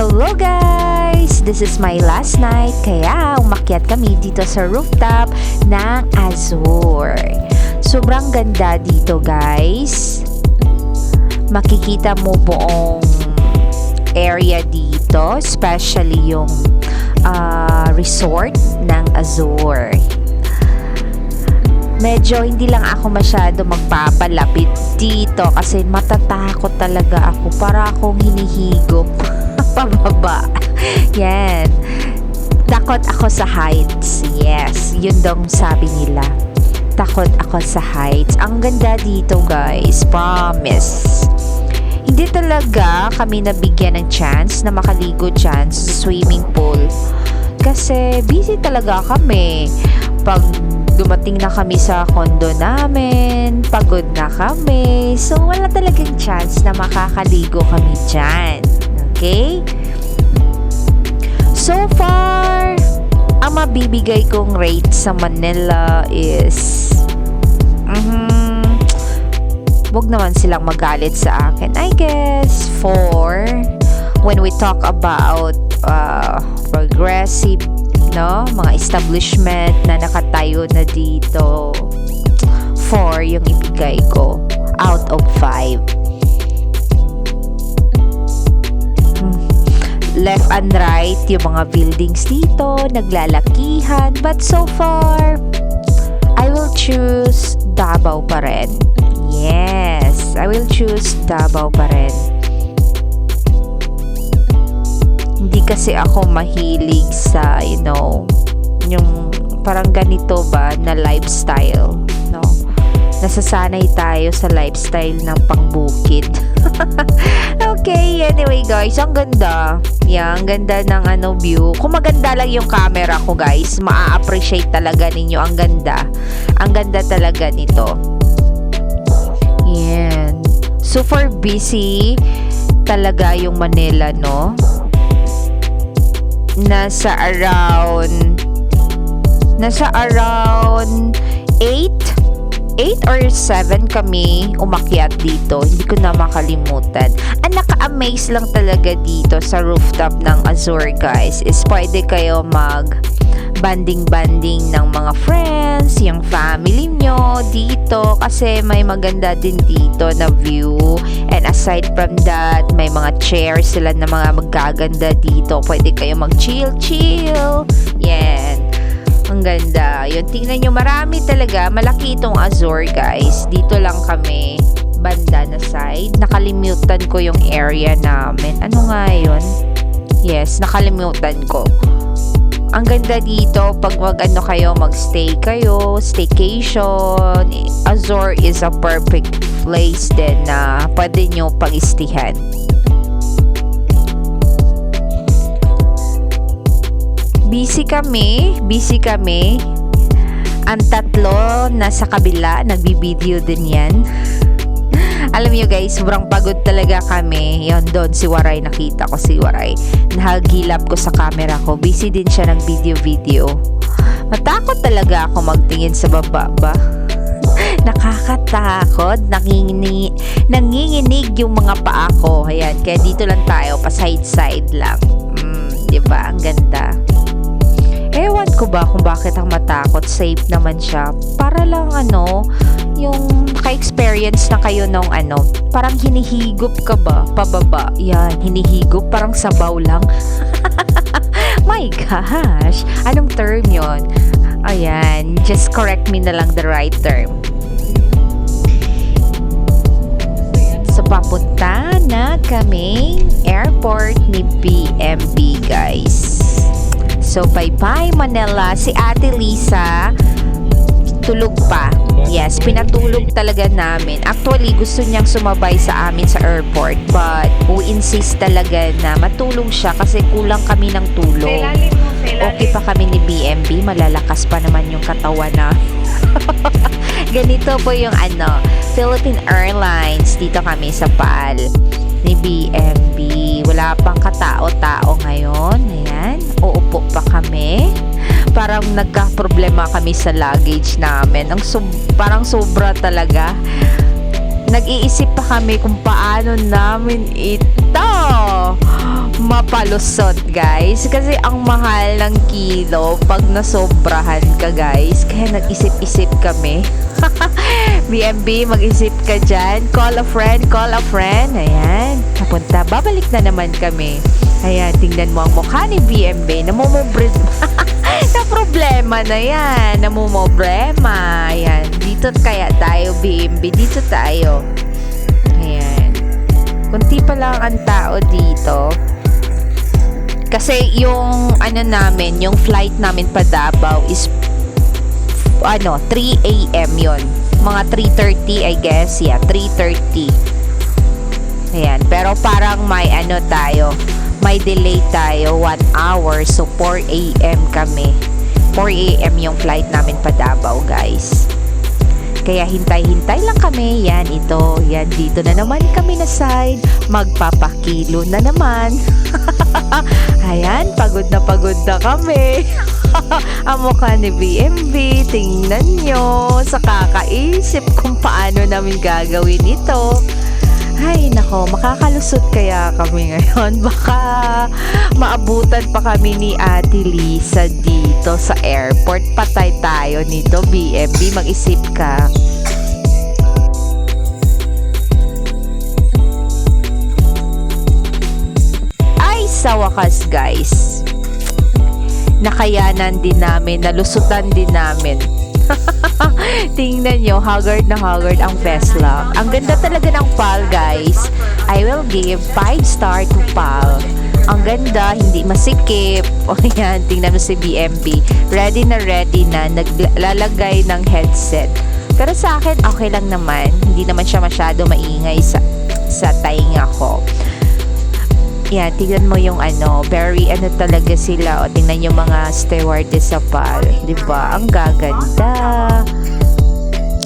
Hello guys! This is my last night kaya umakyat kami dito sa rooftop ng Azure. Sobrang ganda dito guys. Makikita mo buong area dito, especially yung ah, resort ng Azure. Medyo hindi lang ako masyado magpapalapit dito kasi matatakot talaga ako para akong hinihigop pababa. Yan. Takot ako sa heights. Yes, yun dong sabi nila. Takot ako sa heights. Ang ganda dito guys. Promise. Hindi talaga kami nabigyan ng chance na makaligo dyan sa swimming pool. Kasi busy talaga kami. Pag dumating na kami sa condo namin, pagod na kami. So, wala talagang chance na makakaligo kami dyan. Okay? So far, ang mabibigay kong rate sa Manila is... Mm, wag naman silang magalit sa akin. I guess, for when we talk about uh, progressive no? Mga establishment na nakatayo na dito. 4 yung ibigay ko out of 5. Left and right, yung mga buildings dito, naglalakihan. But so far, I will choose Davao pa rin. Yes, I will choose Davao pa rin. Hindi kasi ako mahilig sa, you know, yung parang ganito ba na lifestyle, no? Nasasanay tayo sa lifestyle ng pangbukid. okay, anyway guys, ang ganda. Yeah, ang ganda ng ano view. Kung maganda lang yung camera ko guys, maa-appreciate talaga ninyo ang ganda. Ang ganda talaga nito. Yan. Super busy talaga yung Manila, no? Nasa around nasa around 8 8 or 7 kami umakyat dito. Hindi ko na makalimutan. Ang naka-amaze lang talaga dito sa rooftop ng Azure guys is pwede kayo mag banding-banding ng mga friends, yung family nyo dito kasi may maganda din dito na view. And aside from that, may mga chairs sila na mga magaganda dito. Pwede kayo mag-chill-chill. Yan. Ang ganda. Yun, tingnan nyo, marami talaga. Malaki itong Azure, guys. Dito lang kami, banda na side. Nakalimutan ko yung area namin. Ano nga yun? Yes, nakalimutan ko. Ang ganda dito, pag mag ano kayo, magstay kayo, staycation, Azure is a perfect place din na pwede nyo pang-istihan. Busy kami, busy kami. Ang tatlo nasa kabila, nagbibideo din yan. Alam niyo guys, sobrang pagod talaga kami. Yon doon si Waray nakita ko si Waray. Nahagilap ko sa camera ko. Busy din siya ng video-video. Matakot talaga ako magtingin sa baba ba? Nakakatakot. Nanginginig, nanginginig yung mga paa ko. Ayan, kaya dito lang tayo, pa side-side lang. Mm, 'di ba? Ang ganda. Ewan ko ba kung bakit ako matakot. Safe naman siya. Para lang ano, yung ka-experience na kayo nung ano, parang hinihigop ka ba? Pababa. Yan, hinihigop. Parang sabaw lang. My gosh. Anong term yon? Ayan, just correct me na lang the right term. So, bye-bye Manila. Si Ate Lisa, tulog pa. Yes, pinatulog talaga namin. Actually, gusto niyang sumabay sa amin sa airport. But, we insist talaga na matulog siya kasi kulang kami ng tulog. Okay pa kami ni BMB, malalakas pa naman yung katawan na. Ganito po yung ano, Philippine Airlines. Dito kami sa PAL ni BMB. Wala pang katao-tao ngayon. Ayan, uupo pa kami. Parang nagka-problema kami sa luggage namin. Ang sob- parang sobra talaga. Nag-iisip pa kami kung paano namin ito mapalusot guys kasi ang mahal ng kilo pag nasobrahan ka guys kaya nag-isip-isip kami BMB mag-isip ka dyan. Call a friend call a friend. Ayan. Napunta babalik na naman kami. Ayan tingnan mo ang mukha ni BMB namumubrid na problema na yan. Namumproblema ayan. Dito kaya tayo BMB dito tayo. Ayan. Kunti pa lang ang tao dito. Kasi yung ano namin, yung flight namin pa Davao is ano, 3 a.m. yon Mga 3.30 I guess. Yeah, 3.30. Ayan. Pero parang may ano tayo, may delay tayo, 1 hour. So, 4 a.m. kami. 4 a.m. yung flight namin pa Davao, guys. Kaya hintay-hintay lang kami. Yan, ito. Yan, dito na naman kami na side. Magpapakilo na naman. Ayan, pagod na pagod na kami. Ang mukha ni BMB, tingnan nyo. Sa kakaisip kung paano namin gagawin ito. Ay, nako, makakalusot kaya kami ngayon. Baka maabutan pa kami ni Ate Lisa dito sa airport. Patay tayo nito, BMB. Mag-isip ka. Ay, sa wakas, guys. Nakayanan din namin, nalusutan din namin. Tingnan nyo, haggard na haggard ang Vesla. Ang ganda talaga ng PAL, guys. I will give 5 star to PAL. Ang ganda, hindi masikip. O yan, tingnan mo si BMB. Ready na ready na, naglalagay ng headset. Pero sa akin, okay lang naman. Hindi naman siya masyado maingay sa, sa tainga ko. Yan, tingnan mo yung ano, very ano talaga sila. O, tingnan yung mga stewardess sa PAL. Ba? Ang gaganda.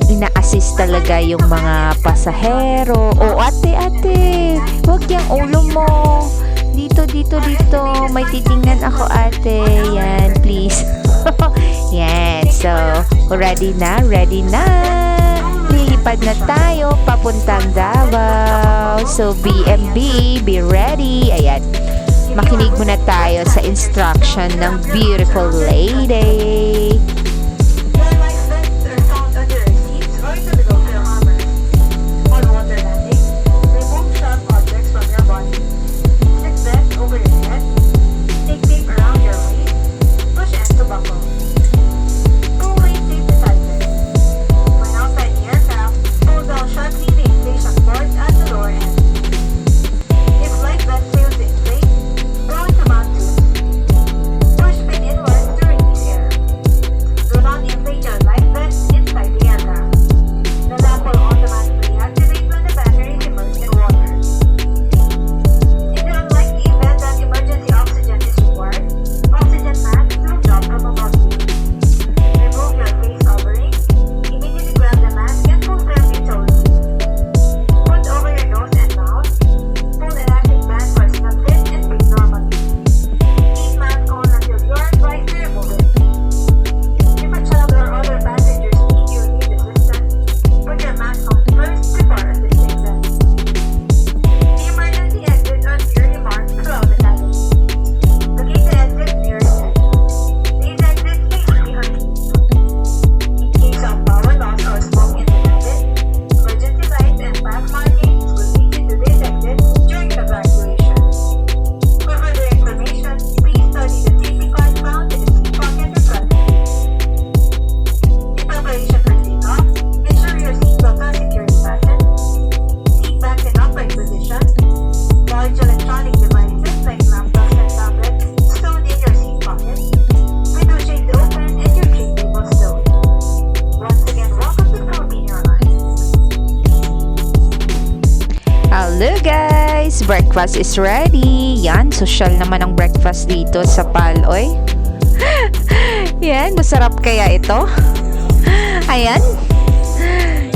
Ina-assist talaga yung mga pasahero. O, ate, ate, wag yung ulo mo. Dito, dito, dito. May titingnan ako, ate. Yan, please. Yan, so, ready na, ready na. Lilipad na tayo papuntang Davao. So, BMB, be ready. Ayan. Makinig muna tayo sa instruction ng beautiful lady. Breakfast is ready. Yan, social naman ang breakfast dito sa Paloy. Yan, masarap kaya ito? Ayan.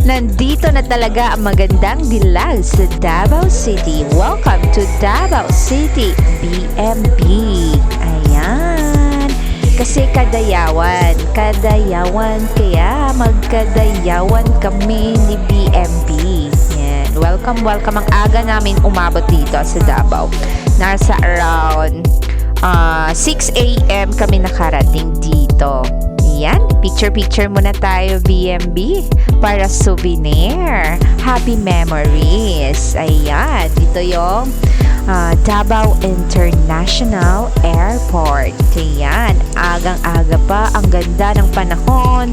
Nandito na talaga ang magandang dilag sa Davao City. Welcome to Davao City BMB. Ayan. Kasi kadayawan, kadayawan kaya magkadayawan kami ni BMB. Welcome, welcome ang aga namin umabot dito sa Davao. Nasa around ah, 6 a.m. kami nakarating dito. Yan, picture-picture muna tayo BMB para souvenir. Happy memories. Ayan, dito yung ah, Davao International Airport. Ayan, agang-aga pa. Ang ganda ng panahon.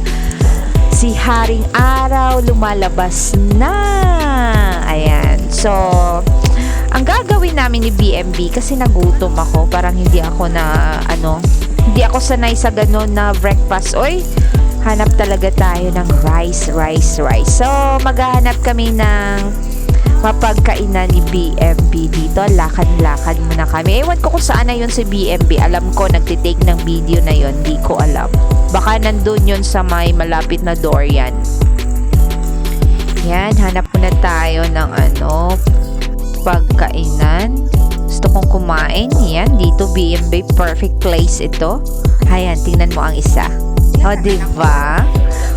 Si Haring Araw lumalabas na. Ayan, so ang gagawin namin ni BMB kasi nagutom ako, parang hindi ako na ano, hindi ako sanay sa ganun na breakfast. Oy, hanap talaga tayo ng rice, rice, rice. So, maghahanap kami ng mapagkainan ni BMB dito. Lakad-lakad muna kami. Ewan ko kung saan na yun si BMB. Alam ko, nagtitake ng video na yun. Di ko alam. Baka nandun yun sa may malapit na door yan. Hanap muna tayo ng ano, pagkainan. Gusto kong kumain. Yan, dito B&B perfect place ito. Ayan, tingnan mo ang isa. O, diba?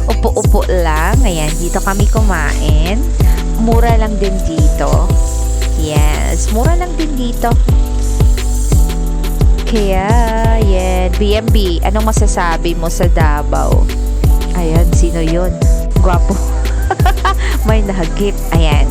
Upo-upo lang. Ayan, dito kami kumain. Mura lang din dito. Yes, mura lang din dito. Kaya, yan. B&B, anong masasabi mo sa Davao? Ayan, sino yun? Gwapo. May nahagip. Ayan.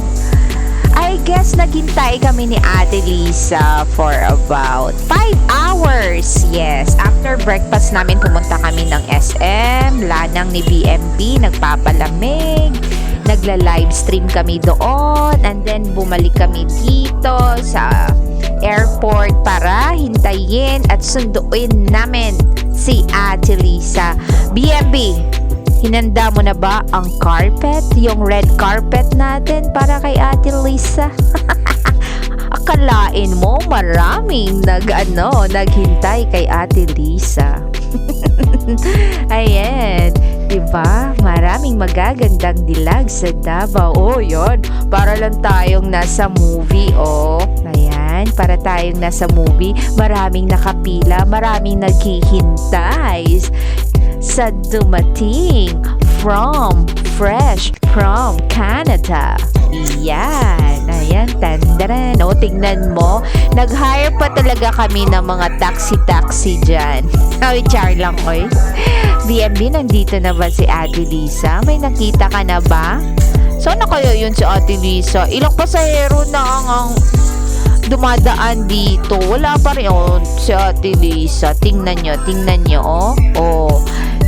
I guess naghintay kami ni Ate Lisa for about 5 hours. Yes, after breakfast namin pumunta kami ng SM, lanang ni BMB, nagpapalamig, nagla-live stream kami doon, and then bumalik kami dito sa airport para hintayin at sunduin namin si Ate Lisa. BMB, Hinanda mo na ba ang carpet? Yung red carpet natin para kay Ate Lisa? Akalain mo maraming nag ano, naghintay kay Ate Lisa. Ayan, 'di ba? Maraming magagandang dilag sa Davao. Oh, 'yon. Para lang tayong nasa movie, oh. Ayan, para tayong nasa movie. Maraming nakapila, maraming naghihintay sa dumating from fresh from Canada. Yan. Ayan, tandaran. O, tingnan mo. Nag-hire pa talaga kami ng mga taxi-taxi dyan. Ay, char lang, oy. BMB, nandito na ba si Ate Lisa? May nakita ka na ba? Saan na kaya yun si Ate Lisa? Ilang pasahero na ang, ang dumadaan dito. Wala pa rin. Oh, si Ate Lisa. Tingnan nyo, tingnan nyo, oh. Oh.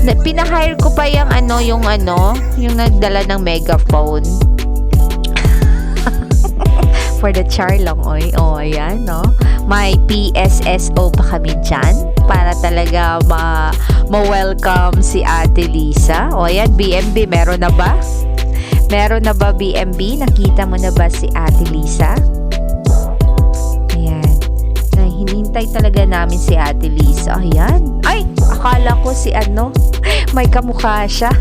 Na, pinahire ko pa yung ano, yung ano, yung nagdala ng megaphone. For the char lang, oy. Oh, ayan, no? May PSSO pa kami dyan para talaga ma ma-welcome si Ate Lisa. O, ayan, BMB, meron na ba? Meron na ba BMB? Nakita mo na ba si Ate Lisa? Ayan. Na hinintay talaga namin si Ate Lisa. Ayan. Ay, akala ko si ano, may kamukha siya.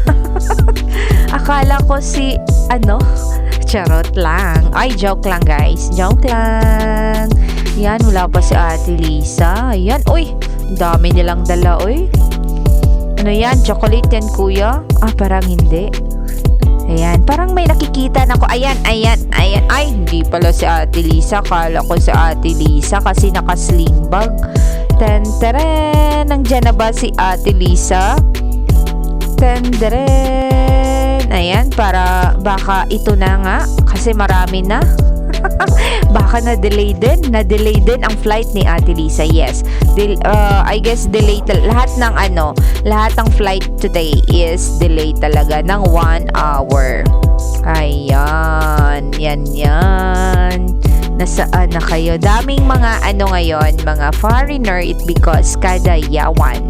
akala ko si ano, charot lang. Ay, joke lang guys. Joke lang. Yan, wala pa si Ate Lisa. Ayan, uy, dami nilang dala, uy. Ano yan? Chocolate yan, kuya? Ah, parang hindi. Ayan, parang may nakikita na ko. Ayan, ayan, ayan. Ay, hindi pala si Ate Lisa. Kala ko si Ate Lisa kasi naka-sling bag. Tenteren! Nandiyan na ba si Ate Lisa? Tenteren! Ayan, para baka ito na nga. Kasi marami na. baka na-delay din. Na-delay din ang flight ni Ate Lisa. Yes. Del- uh, I guess delay lahat ng ano, lahat ng flight today is delay talaga ng one hour. Ayan. Yan, yan. Nasaan na kayo? Daming mga ano ngayon, mga foreigner it because kada yawan.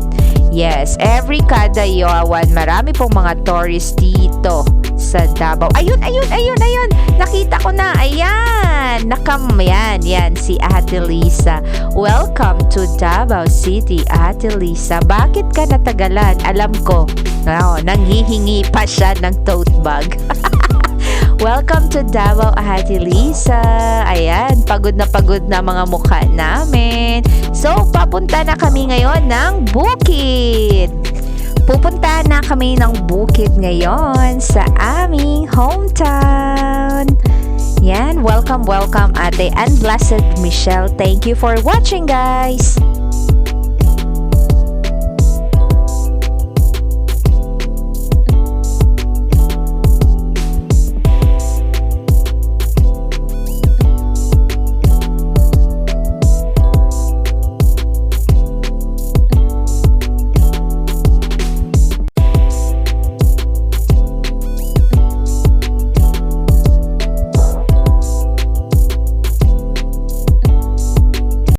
Yes, every kada yawan, marami pong mga tourist dito sa Davao. Ayun, ayun, ayun, ayun. Nakita ko na. Ayan. Nakam, yan, yan. Si Ate Lisa. Welcome to Davao City, Ate Lisa. Bakit ka natagalan? Alam ko. Oh, nanghihingi pa siya ng tote bag. Welcome to Davao, Ate Lisa. Ayan, pagod na pagod na mga mukha namin. So, papunta na kami ngayon ng bukid. Pupunta na kami ng bukid ngayon sa aming hometown. Yan, welcome, welcome ate and blessed Michelle. Thank you for watching guys.